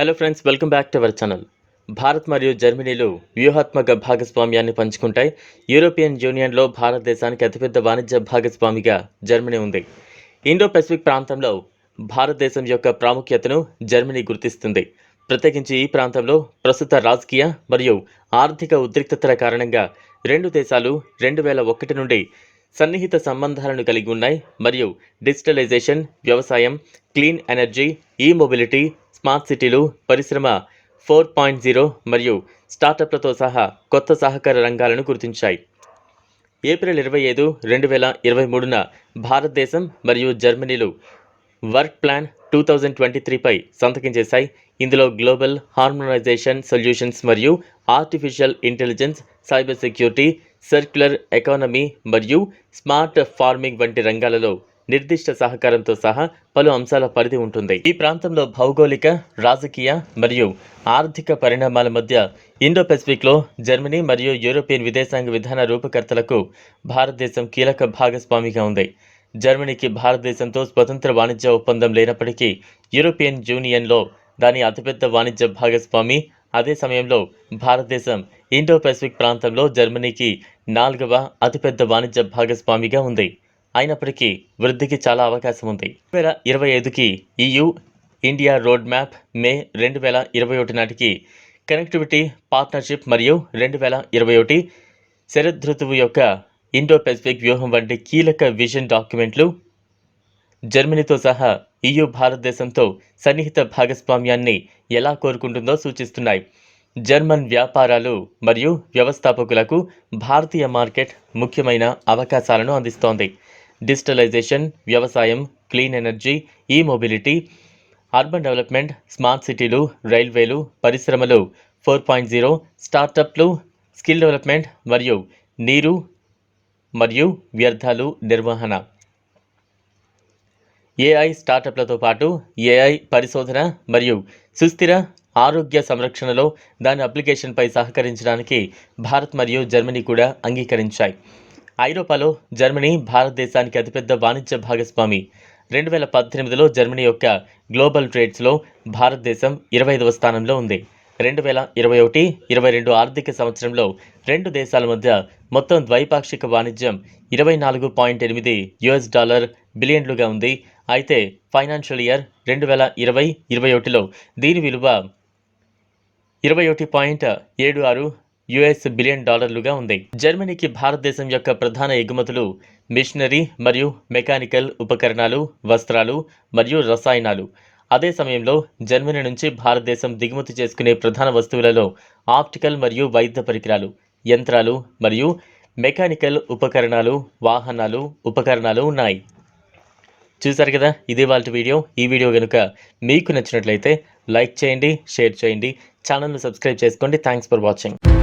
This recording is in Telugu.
Hello friends welcome back to our channel Bharat మరియు జర్మనీలు వ్యూహాత్మక భాగస్వామ్యాన్ని పంచుకుంటాయి. యూరోపియన్ యూనియన్లో భారతదేశానికి అతిపెద్ద వాణిజ్య భాగస్వామిగా జర్మనీ ఉంది. ఇండో పెసిఫిక్ ప్రాంతంలో భారతదేశం యొక్క ప్రాముఖ్యతను జర్మనీ గుర్తిస్తుంది. ప్రత్యేకించి ఈ ప్రాంతంలో ప్రస్తుత రాజకీయ మరియు ఆర్థిక ఉద్రిక్తతల కారణంగా రెండు దేశాలు రెండు వేల ఒకటి నుండి సన్నిహిత సంబంధాలను కలిగి ఉన్నాయి. మరియు డిజిటలైజేషన్ వ్యవసాయం clean energy e mobility smart సిటీలు పరిశ్రమ ఫోర్ పాయింట్ జీరో మరియు స్టార్టప్లతో సహా కొత్త సహకార రంగాలను గుర్తించాయి. ఏప్రిల్ ఇరవై ఐదు రెండు వేల ఇరవై మూడున భారతదేశం మరియు జర్మనీలు work plan two thousand twenty త్రీపై సంతకం చేశాయి. ఇందులో గ్లోబల్ హార్మోనైజేషన్ సొల్యూషన్స్ మరియు artificial intelligence cyber security circular economy మరియు స్మార్ట్ ఫార్మింగ్ వంటి రంగాలలో నిర్దిష్ట సహకారంతో సహా పలు అంశాల పరిధి ఉంటుంది. ఈ ప్రాంతంలో భౌగోళిక రాజకీయ మరియు ఆర్థిక పరిణామాల మధ్య ఇండో పెసిఫిక్లో జర్మనీ మరియు యూరోపియన్ విదేశాంగ విధాన రూపకర్తలకు భారతదేశం కీలక భాగస్వామిగా ఉంది. జర్మనీకి భారతదేశంతో స్వతంత్ర వాణిజ్య ఒప్పందం లేనప్పటికీ యూరోపియన్ యూనియన్లో దాని అతిపెద్ద వాణిజ్య భాగస్వామి. అదే సమయంలో భారతదేశం ఇండో పెసిఫిక్ ప్రాంతంలో జర్మనీకి నాలుగవ అతిపెద్ద వాణిజ్య భాగస్వామిగా ఉంది. అయినప్పటికీ వృద్ధికి చాలా అవకాశం ఉంది. రెండు వేల ఇరవై ఐదుకి EU India road map May రెండు వేల ఇరవై ఒకటి నాటికి కనెక్టివిటీ పార్ట్నర్షిప్ మరియు రెండు వేల ఇరవై ఒకటి శరదృతువు యొక్క ఇండో పెసిఫిక్ వ్యూహం వంటి కీలక విజన్ డాక్యుమెంట్లు జర్మనీతో సహా ఈయూ భారతదేశంతో సన్నిహిత భాగస్వామ్యాన్ని ఎలా కోరుకుంటుందో సూచిస్తున్నాయి. జర్మన్ వ్యాపారాలు మరియు వ్యవస్థాపకులకు భారతీయ మార్కెట్ ముఖ్యమైన అవకాశాలను అందిస్తోంది. డిజిటలైజేషన్ వ్యవసాయం clean energy e mobility urban development smart సిటీలు రైల్వేలు పరిశ్రమలు. ఫోర్ పాయింట్ జీరో స్టార్టప్లు స్కిల్ డెవలప్మెంట్ మరియు నీరు మరియు వ్యర్థాలు నిర్వహణ. ఏఐ స్టార్టప్లతో పాటు ఏఐ పరిశోధన మరియు సుస్థిర ఆరోగ్య సంరక్షణలో దాని అప్లికేషన్పై సహకరించడానికి భారత్ మరియు జర్మనీ కూడా అంగీకరించాయి. ఐరోపాలో జర్మనీ భారతదేశానికి అతిపెద్ద వాణిజ్య భాగస్వామి. రెండు వేల పద్దెనిమిదిలో జర్మనీ యొక్క గ్లోబల్ ట్రేడ్స్లో భారతదేశం ఇరవై ఐదవ స్థానంలో ఉంది. రెండు వేల ఇరవై ఒకటి ఇరవై రెండు ఆర్థిక సంవత్సరంలో రెండు దేశాల మధ్య మొత్తం ద్వైపాక్షిక వాణిజ్యం ఇరవై నాలుగు పాయింట్ ఎనిమిది యుఎస్ డాలర్ బిలియన్లుగా ఉంది. అయితే ఫైనాన్షియల్ ఇయర్ రెండు వేల ఇరవై ఇరవై ఒకటిలో దీని విలువ ఇరవై ఒకటి పాయింట్ ఏడు ఆరు యుఎస్ బిలియన్ డాలర్లుగా ఉంది. జర్మనీకి భారతదేశం యొక్క ప్రధాన ఎగుమతులు మిషనరీ మరియు మెకానికల్ ఉపకరణాలు వస్త్రాలు మరియు రసాయనాలు. అదే సమయంలో జర్మనీ నుంచి భారతదేశం దిగుమతి చేసుకునే ప్రధాన వస్తువులలో ఆప్టికల్ మరియు వైద్య పరికరాలు యంత్రాలు మరియు మెకానికల్ ఉపకరణాలు వాహనాలు ఉపకరణాలు ఉన్నాయి. చూసారు కదా? ఇదే వాళ్ళ వీడియో. ఈ వీడియో కనుక మీకు నచ్చినట్లయితే లైక్ చేయండి షేర్ చేయండి ఛానల్ను సబ్స్క్రైబ్ చేసుకోండి. Thanks for watching.